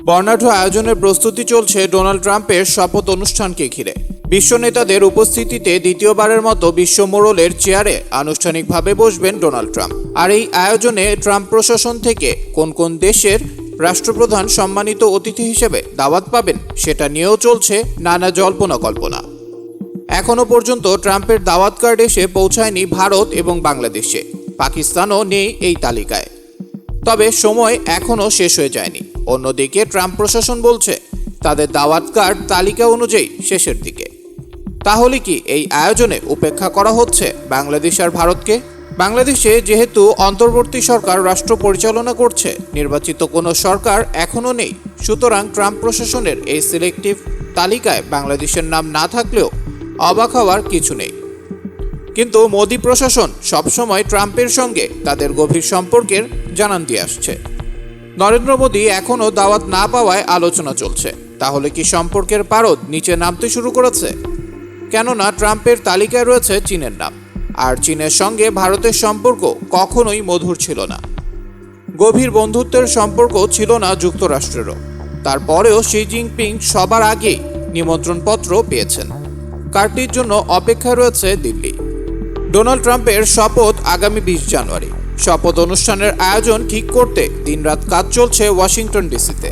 বর্ণাঢ্য আয়োজনের প্রস্তুতি চলছে ডোনাল্ড ট্রাম্পের শপথ অনুষ্ঠানকে ঘিরে। বিশ্ব নেতাদের উপস্থিতিতে দ্বিতীয়বারের মতো বিশ্ব মোড়লের চেয়ারে আনুষ্ঠানিকভাবে বসবেন ডোনাল্ড ট্রাম্প। আর এই আয়োজনে ট্রাম্প প্রশাসন থেকে কোন কোন দেশের রাষ্ট্রপ্রধান সম্মানিত অতিথি হিসেবে দাওয়াত পাবেন সেটা নিয়েও চলছে নানা জল্পনা কল্পনা এখনও পর্যন্ত ট্রাম্পের দাওয়াত কার্ড এসে পৌঁছায়নি ভারত এবং বাংলাদেশে। পাকিস্তানও নেই এই তালিকায়। তবে সময় এখনও শেষ হয়ে যায়নি। অন্যদিকে ট্রাম্প প্রশাসন বলছে, তাদের দাওয়াত কার্ড তালিকা অনুযায়ী শেষের দিকে। তাহলে কি এই আয়োজনে উপেক্ষা করা হচ্ছে বাংলাদেশ আর ভারতকে? বাংলাদেশে যেহেতু অন্তর্বর্তী সরকার রাষ্ট্র পরিচালনা করছে, নির্বাচিত কোনো সরকার এখনও নেই। সুতরাং ট্রাম্প প্রশাসনের এই সিলেক্টিভ তালিকায় বাংলাদেশের নাম না থাকলেও অবাক হওয়ার কিছু নেই। কিন্তু মোদী প্রশাসন সবসময় ট্রাম্পের সঙ্গে তাদের গভীর সম্পর্কের জানান দিয়ে আসছে। নরেন্দ্র মোদী এখনও দাওয়াত না পাওয়ায় আলোচনা চলছে। তাহলে কি সম্পর্কের পারদ নিচে নামতে শুরু করেছে? কেননা ট্রাম্পের তালিকায় রয়েছে চীনের নাম। আর চীনের সঙ্গে ভারতের সম্পর্ক কখনোই মধুর ছিল না। গভীর বন্ধুত্বের সম্পর্ক ছিল না যুক্তরাষ্ট্রেরও। তারপরেও শি জিনপিং সবার আগেই নিমন্ত্রণপত্র পেয়েছেন। কার্ডটির জন্য অপেক্ষা রয়েছে দিল্লি। ডোনাল্ড ট্রাম্পের শপথ আগামী বিশ জানুয়ারি। শপথ অনুষ্ঠানের আয়োজন ঠিক করতে দিনরাত কাজ চলছে ওয়াশিংটন ডিসিতে।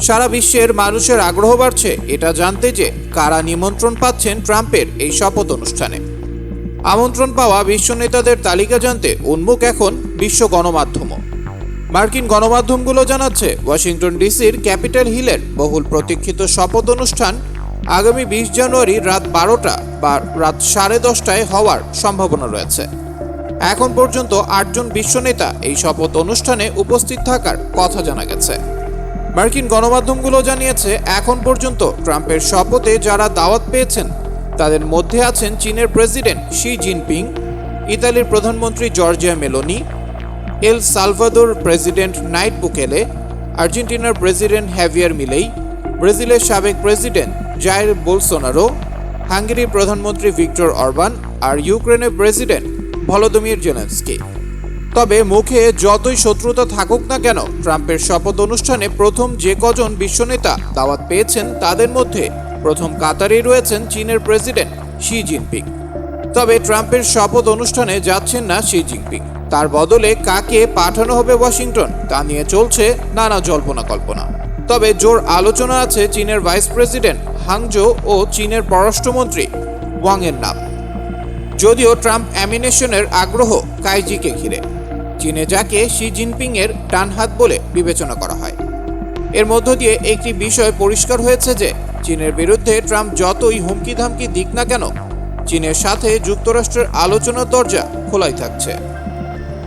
সারা বিশ্বের মানুষের আগ্রহ বাড়ছে এটা জানতে যে কারা নিমন্ত্রণ পাচ্ছেন ট্রাম্পের এই শপথ অনুষ্ঠানে। আমন্ত্রণ পাওয়া বিশ্ব নেতাদের তালিকা জানতে উন্মুখ এখন বিশ্ব গণমাধ্যমও মার্কিন গণমাধ্যমগুলো জানাচ্ছে, ওয়াশিংটন ডিসির ক্যাপিটাল হিলের বহুল প্রতীক্ষিত শপথ অনুষ্ঠান আগামী বিশ জানুয়ারি রাত বারোটা বা রাত সাড়ে দশটায় হওয়ার সম্ভাবনা রয়েছে। এখন পর্যন্ত আটজন বিশ্ব নেতা এই শপথ অনুষ্ঠানে উপস্থিত থাকার কথা জানা গেছে। মার্কিন গণমাধ্যমগুলো জানিয়েছে, এখন পর্যন্ত ট্রাম্পের শপথে যারা দাওয়াত পেয়েছেন, তাদের মধ্যে আছেন চীনের প্রেসিডেন্ট শি জিনপিং, ইতালির প্রধানমন্ত্রী Giorgia Meloni, El Salvador president Nayib Bukele, আর্জেন্টিনার প্রেসিডেন্ট হ্যাভিয়ার মিলেই, ব্রাজিলের সাবেক প্রেসিডেন্ট জায়ের বোলসোনারো, হাঙ্গেরির প্রধানমন্ত্রী ভিক্টর অরবান আর ইউক্রেনের প্রেসিডেন্ট ভলোদমির জেলেন্সকি তবে মুখে যতই শত্রুতা থাকুক না কেন, ট্রাম্পের শপথ অনুষ্ঠানে প্রথম যে কজন বিশ্বনেতা দাওয়াত পেয়েছেন তাদের মধ্যে প্রথম কাতারেই রয়েছেন চীনের প্রেসিডেন্ট শি জিনপিং। তবে ট্রাম্পের শপথ অনুষ্ঠানে যাচ্ছেন না শি জিনপিং। তার বদলে কাকে পাঠানো হবে ওয়াশিংটন, তা নিয়ে চলছে নানা জল্পনা কল্পনা তবে জোর আলোচনা আছে চীনের ভাইস প্রেসিডেন্ট হাংজো ও চীনের পররাষ্ট্রমন্ত্রী ওয়াং এর নাম। যদিও ট্রাম্প অ্যামিনেশনের আগ্রহ কাইজিকে ঘিরে। চীনে যাকে শি জিনপিং এর ডান হাত বলে বিবেচনা করা হয়। এর মধ্য দিয়ে একটি বিষয় পরিষ্কার হয়েছে যে, চীনের বিরুদ্ধে ট্রাম্প যতই হুমকি ধামকি দিক না কেন, চীনের সাথে যুক্তরাষ্ট্রের আলোচনার দরজা খোলাই থাকছে।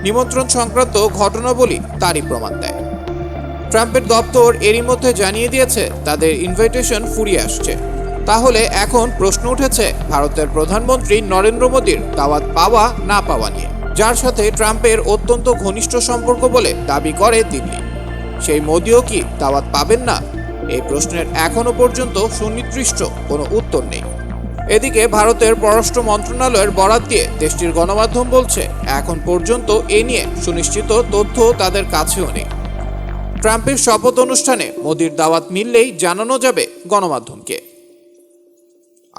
নিমন্ত্রণ সংক্রান্ত ঘটনাবলী তারই প্রমাণ দেয়। ট্রাম্পের দপ্তর এরই মধ্যে জানিয়ে দিয়েছে, তাদের ইনভাইটেশন ফুরিয়ে আসছে। তাহলে এখন প্রশ্ন উঠেছে ভারতের প্রধানমন্ত্রী নরেন্দ্র মোদীর দাওয়াত পাওয়া না পাওয়া নিয়ে, যার সাথে ট্রাম্পের অত্যন্ত ঘনিষ্ঠ সম্পর্ক বলে দাবি করে দিল্লি। সেই মোদিও কি দাওয়াত পাবেন না? এই প্রশ্নের এখনও পর্যন্ত সুনির্দিষ্ট কোনো উত্তর নেই। এদিকে ভারতের পররাষ্ট্র মন্ত্রণালয়ের বরাত দিয়ে দেশটির গণমাধ্যম বলছে, এখন পর্যন্ত এ নিয়ে সুনিশ্চিত তথ্য তাদের কাছেও নেই। ট্রাম্পের শপথ অনুষ্ঠানে মোদির দাওয়াত মিললেই জানানো যাবে গণমাধ্যমকে।